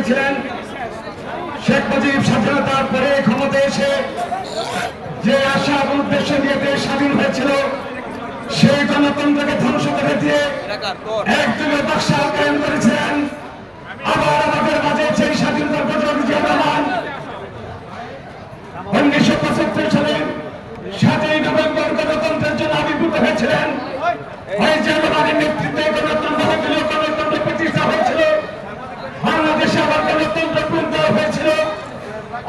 করেছিলেন। শেখ মুজিব স্বাধীনতার পরে ক্ষমতায় এসে যে আশা এবং উদ্দেশ্য নিয়ে দেশ স্বাধীন হয়েছিল, সেই গণতন্ত্রকে ধ্বংস করে দিয়ে একদমে বাক্সা কায়েম করেছিলেন। আবার আমাদের মাঝে সেই স্বাধীনতার প্রজন্ম জিয়া উনিশশো পঁচাত্তর সালে সাতই নভেম্বর গণতন্ত্রের জন্য আবির্ভূত হয়েছিলেন। জিয়া রহমানের নেতৃত্বে গণতন্ত্র প্রতিষ্ঠা হয়েছিল বাংলাদেশে আবার গণতন্ত্র পূর্ণ হয়েছিল।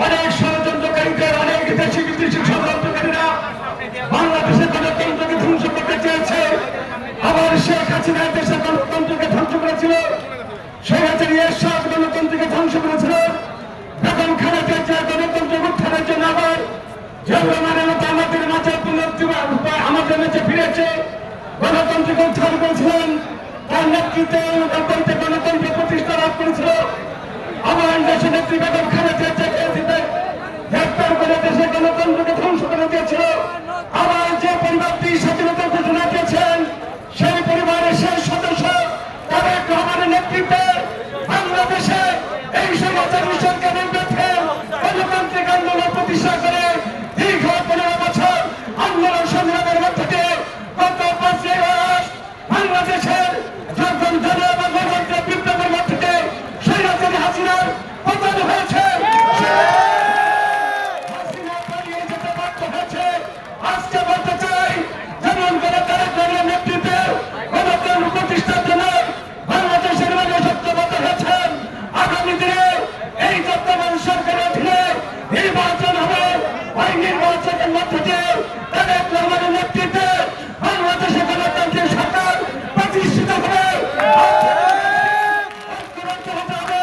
অনেক ষড়যন্ত্রকারীদের, অনেক দেশি বিদেশি ষড়যন্ত্রকারীরা বাংলাদেশের গণতন্ত্রকে ধ্বংস করতে চেয়েছে। আবার শেখ হাসিনা দেশের গণতন্ত্রকে ধ্বংস করেছিল। শেখ হাসিনা এরশাদ গণতন্ত্রকে ধ্বংস করেছিল। বেগম খালেদা জিয়া গণতন্ত্র উত্থানের জন্য আবার জন্মমানের মতো আমাদের মাঝে আমাদের মাঝে ফিরেছে। গণতন্ত্রকে উত্থান করেছিলেন। তার নেতৃত্বে গণতন্ত্রে গণতন্ত্র প্রতিষ্ঠা লাভ করেছিল। আমার নেত্রী বেগম খালেদা জিয়াকে গ্রেপ্তার করে দেশে গণতন্ত্রকে ধ্বংস করে দিয়েছিল আবার যে পরিবারটি স্বাধীনতার ঘোষণা দিয়েছেন সেই পরিবারের শেষ সদস্য তারেক রহমানের নেতৃত্বে বাংলাদেশে এই সমস্ত সরকারের বিরুদ্ধে গণতান্ত্রিক আন্দোলন প্রতিষ্ঠা করে দীর্ঘ পনেরো বছর আন্দোলন সংগ্রামের মধ্যে দিয়ে গত পাঁচই মাস বাংলাদেশের যখন জন এবং গণতন্ত্রের বিপ্লবের মধ্যে দিয়ে স্বৈরাচারী হাসিনার পতন হয়েছে হাসিনা পালিয়ে যেতে বাধ্য হয়েছে আজকে বলতে চাই যেমন করে তারেক রহমানের নেতৃত্বে গণতন্ত্র প্রতিষ্ঠার জন্য বাংলাদেশের মাঝে সত্যবদ্ধ হয়েছেন আগামী দিনে এই বর্তমান সরকারের অধীনে নির্বাচন হবে ওই নির্বাচনের মধ্যে দিয়ে তারেক রহমানের নেতৃত্বে বাংলাদেশে গণতান্ত্রিক সরকার প্রতিষ্ঠিত হবে ঐক্যবদ্ধ হতে হবে।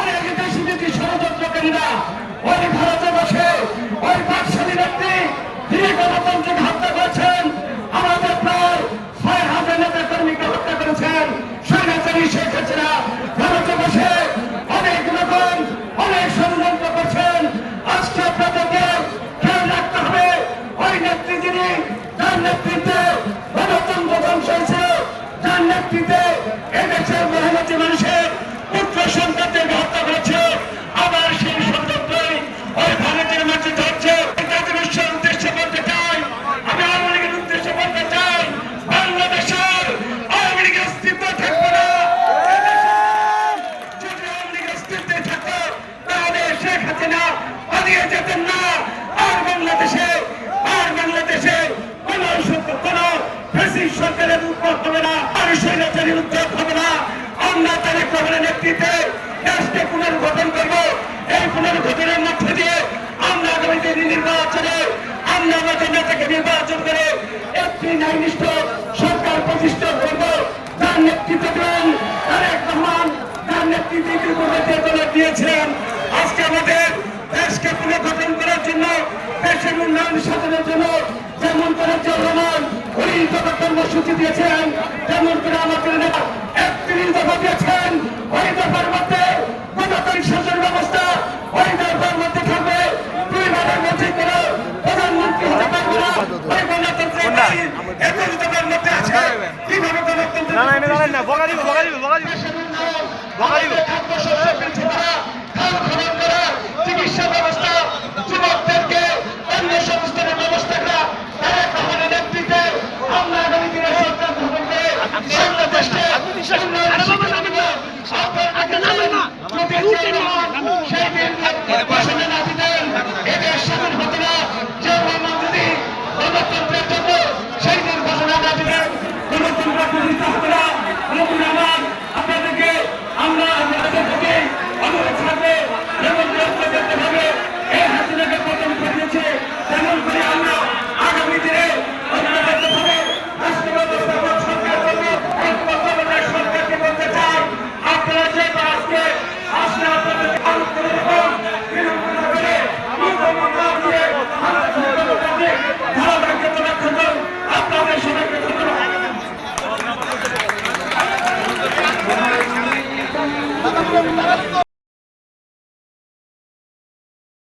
অনেক দেশি বিদেশি ষড়যন্ত্রকারীরা ওই ভারতে বসে ওই বাকশালী ব্যক্তি তিনি গণতন্ত্রকে হত্যা করেছেন আমাদের প্রায় ছয় হাজার নেতা কর্মীকে হত্যা করেছেন স্বৈরাচারী শেখ হাসিনা ভারতে বসে অনেক রকম অনেক ষড়যন্ত্র করছেন আজকে আপনাদেরকে খেয়াল রাখতে হবে ওই নেত্রী যিনি নেতৃত্বে গণতন্ত্র ধ্বংস হয়েছিল। যার নেতৃত্বে ফেসিস সরকারের উদ্যোগ হবে না আর স্বৈরাচারীর উদ্যোগ হবে না। আমরা তারেক রহমানের নেতৃত্বে দেশকে পুনর্গঠন করব। এই পুনর্গঠনের মধ্যে দিয়ে আমরা আগামী দিন নির্বাচনে, আমরা আমাদের নেতাকে নির্বাচন করে একটি ন্যায়নিষ্ঠ সরকার প্রতিষ্ঠা করব। যার নেতৃত্ব দেন তারেক রহমান, যার নেতৃত্বে ইতিপূর্বে চেতনা দিয়েছিলেন আজকে আমাদের দেশকে পুনর্গঠন করার জন্য, দেশের উন্নয়ন সাধনের জন্য যেমন করে রহমান উনি দফা কর্মসূচি দিয়েছেন তেমন করে আমাদের নেতা একত্রিশ দফা দিয়েছেন ওই দফার মধ্যে গণতান্ত্রিক শাসন ব্যবস্থা ওই দফার মধ্যে থাকবে দুই ভাগের মধ্যে করে প্রধানমন্ত্রী হতে পারবে না ওই গণতন্ত্রের একুশ দফার মধ্যে আছে কীভাবে গণতন্ত্র না না না বকা দিব বকা দিব বকা দিব বকা দিব